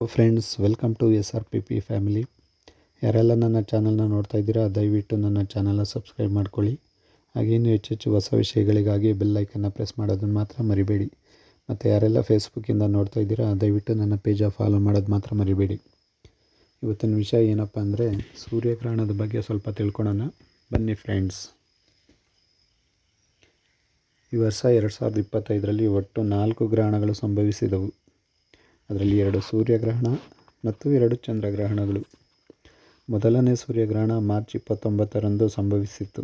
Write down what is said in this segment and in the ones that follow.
Friends welcome to S R P P family ಯಾರೆಲ್ಲ ನನ್ನ ಚಾನಲ್ನ ನೋಡ್ತಾ ಇದ್ದೀರಾ, ದಯವಿಟ್ಟು ನನ್ನ ಚಾನಲ್ನ ಸಬ್ಸ್ಕ್ರೈಬ್ ಮಾಡ್ಕೊಳ್ಳಿ. ಹಾಗೆ ಇನ್ನೂ ಹೆಚ್ಚು ಹೆಚ್ಚು ಹೊಸ ವಿಷಯಗಳಿಗಾಗಿ ಬೆಲ್ಲೈಕನ್ನು ಪ್ರೆಸ್ ಮಾಡೋದನ್ನು ಮಾತ್ರ ಮರಿಬೇಡಿ. ಮತ್ತು ಯಾರೆಲ್ಲ ಫೇಸ್ಬುಕ್ಕಿಂದ ನೋಡ್ತಾ ಇದ್ದೀರಾ, ದಯವಿಟ್ಟು ನನ್ನ ಪೇಜ ಫಾಲೋ ಮಾಡೋದು ಮಾತ್ರ ಮರಿಬೇಡಿ. ಇವತ್ತಿನ ವಿಷಯ ಏನಪ್ಪ ಅಂದರೆ, ಸೂರ್ಯಗ್ರಹಣದ ಬಗ್ಗೆ ಸ್ವಲ್ಪ ತಿಳ್ಕೊಳೋಣ. ಬನ್ನಿ ಫ್ರೆಂಡ್ಸ್ ಈ ವರ್ಷ ಎರಡು ಸಾವಿರದ ಇಪ್ಪತ್ತೈದರಲ್ಲಿ ಒಟ್ಟು ನಾಲ್ಕು ಗ್ರಹಣಗಳು ಸಂಭವಿಸಿದವು. ಅದರಲ್ಲಿ ಎರಡು ಸೂರ್ಯಗ್ರಹಣ ಮತ್ತು ಎರಡು ಚಂದ್ರಗ್ರಹಣಗಳು. ಮೊದಲನೇ ಸೂರ್ಯಗ್ರಹಣ ಮಾರ್ಚ್ ಇಪ್ಪತ್ತೊಂಬತ್ತರಂದು ಸಂಭವಿಸಿತ್ತು.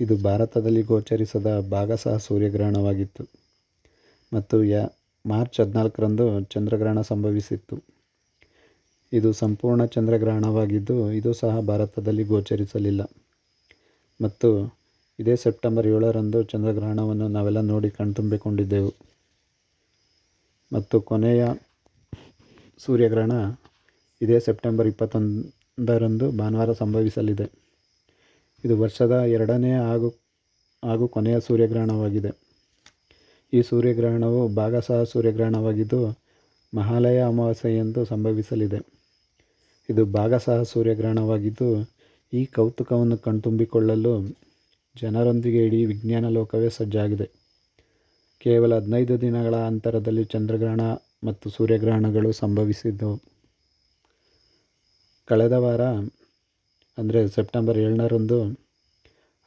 ಇದು ಭಾರತದಲ್ಲಿ ಗೋಚರಿಸದ ಭಾಗಶಃ ಸೂರ್ಯಗ್ರಹಣವಾಗಿತ್ತು. ಮತ್ತು ಯ, ಮಾರ್ಚ್ ಹದಿನಾಲ್ಕರಂದು ಚಂದ್ರಗ್ರಹಣ ಸಂಭವಿಸಿತ್ತು. ಇದು ಸಂಪೂರ್ಣ ಚಂದ್ರಗ್ರಹಣವಾಗಿದ್ದು, ಇದು ಸಹ ಭಾರತದಲ್ಲಿ ಗೋಚರಿಸಲಿಲ್ಲ. ಮತ್ತು ಇದೇ ಸೆಪ್ಟೆಂಬರ್ ಏಳರಂದು ಚಂದ್ರಗ್ರಹಣವನ್ನು ನಾವೆಲ್ಲ ನೋಡಿ ಕಣ್ತುಂಬಿಕೊಂಡಿದ್ದೆವು. ಮತ್ತು ಕೊನೆಯ ಸೂರ್ಯಗ್ರಹಣ ಇದೇ ಸೆಪ್ಟೆಂಬರ್ ಇಪ್ಪತ್ತೊಂದರಂದು ಭಾನುವಾರ ಸಂಭವಿಸಲಿದೆ. ಇದು ವರ್ಷದ ಎರಡನೇ ಹಾಗೂ ಹಾಗೂ ಕೊನೆಯ ಸೂರ್ಯಗ್ರಹಣವಾಗಿದೆ. ಈ ಸೂರ್ಯಗ್ರಹಣವು ಭಾಗಶಃ ಸೂರ್ಯಗ್ರಹಣವಾಗಿದ್ದು ಮಹಾಲಯ ಅಮಾವಾಸ್ಯೆಯಂದು ಸಂಭವಿಸಲಿದೆ. ಇದು ಭಾಗಶಃ ಸೂರ್ಯಗ್ರಹಣವಾಗಿದ್ದು ಈ ಕೌತುಕವನ್ನು ಕಣ್ತುಂಬಿಕೊಳ್ಳಲು ಜನರೊಂದಿಗೆ ಇಡೀ ವಿಜ್ಞಾನ ಲೋಕವೇ ಸಜ್ಜಾಗಿದೆ. ಕೇವಲ ಹದಿನೈದು ದಿನಗಳ ಅಂತರದಲ್ಲಿ ಚಂದ್ರಗ್ರಹಣ ಮತ್ತು ಸೂರ್ಯಗ್ರಹಣಗಳು ಸಂಭವಿಸಿದ್ದವು ಕಳೆದ ವಾರ, ಅಂದರೆ ಸೆಪ್ಟೆಂಬರ್ ಏಳನರಂದು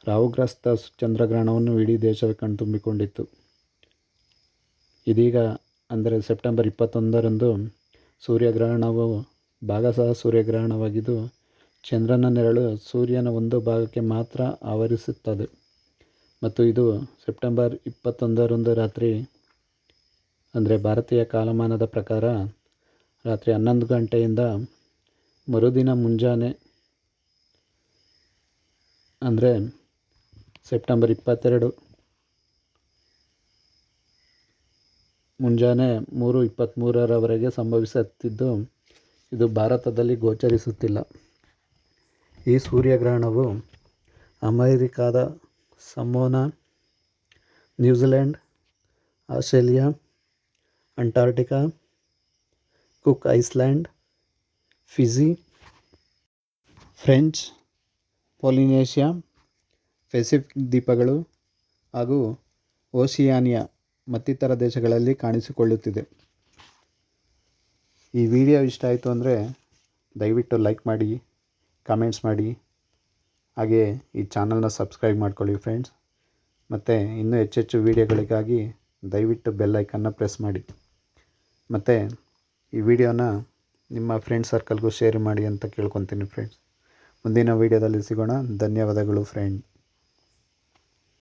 ರಾಹುಗ್ರಸ್ತ ಚಂದ್ರಗ್ರಹಣವನ್ನು ಇಡೀ ದೇಶವೇ ಕಣ್ತುಂಬಿಕೊಂಡಿತ್ತು. ಇದೀಗ, ಅಂದರೆ ಸೆಪ್ಟೆಂಬರ್ ಇಪ್ಪತ್ತೊಂದರಂದು, ಸೂರ್ಯಗ್ರಹಣವು ಭಾಗಶಃ ಸೂರ್ಯಗ್ರಹಣವಾಗಿದ್ದು, ಚಂದ್ರನ ನೆರಳು ಸೂರ್ಯನ ಒಂದು ಭಾಗಕ್ಕೆ ಮಾತ್ರ ಆವರಿಸುತ್ತದೆ. ಮತ್ತು ಇದು ಸೆಪ್ಟೆಂಬರ್ ಇಪ್ಪತ್ತೊಂದರಂದು ರಾತ್ರಿ, ಅಂದರೆ ಭಾರತೀಯ ಕಾಲಮಾನದ ಪ್ರಕಾರ ರಾತ್ರಿ ಹನ್ನೊಂದು ಗಂಟೆಯಿಂದ ಮರುದಿನ ಮುಂಜಾನೆ, ಅಂದರೆ ಸೆಪ್ಟೆಂಬರ್ ಇಪ್ಪತ್ತೆರಡು ಮುಂಜಾನೆ ಮೂರು ಇಪ್ಪತ್ತ್ಮೂರರವರೆಗೆ ಸಂಭವಿಸುತ್ತಿದ್ದು, ಇದು ಭಾರತದಲ್ಲಿ ಗೋಚರಿಸುತ್ತಿಲ್ಲ. ಈ ಸೂರ್ಯಗ್ರಹಣವು ಅಮೆರಿಕಾದ Samoa New Zealand Australia Antarctica Cook island, Fiji, French, Polynesia, Pacific ದ್ವೀಪಗಳು ಹಾಗೂ ಓಷಿಯಾನಿಯಾ ಮತ್ತಿತರ ದೇಶಗಳಲ್ಲಿ ಕಾಣಿಸಿಕೊಳ್ಳುತ್ತಿದೆ. ಈ ವಿಡಿಯೋ ಇಷ್ಟ ಆಯಿತು ಅಂದರೆ ದಯವಿಟ್ಟು ಲೈಕ್ ಮಾಡಿ ಕಾಮೆಂಟ್ಸ್ ಮಾಡಿ ಹಾಗೆ ಈ ಚಾನಲ್ನ ಸಬ್ಸ್ಕ್ರೈಬ್ ಮಾಡ್ಕೊಳ್ಳಿ ಫ್ರೆಂಡ್ಸ್ ಮತ್ತು ಇನ್ನೂ ಹೆಚ್ಚೆಚ್ಚು ವೀಡಿಯೋಗಳಿಗಾಗಿ ದಯವಿಟ್ಟು ಬೆಲ್ ಐಕನ್ನ ಪ್ರೆಸ್ ಮಾಡಿ. ಮತ್ತು ಈ ವಿಡಿಯೋನ ನಿಮ್ಮ ಫ್ರೆಂಡ್ ಸರ್ಕಲ್ಗೂ ಶೇರ್ ಮಾಡಿ ಅಂತ ಕೇಳ್ಕೊತೀನಿ ಫ್ರೆಂಡ್ಸ್ ಮುಂದಿನ ವೀಡಿಯೋದಲ್ಲಿ ಸಿಗೋಣ. ಧನ್ಯವಾದಗಳು ಫ್ರೆಂಡ್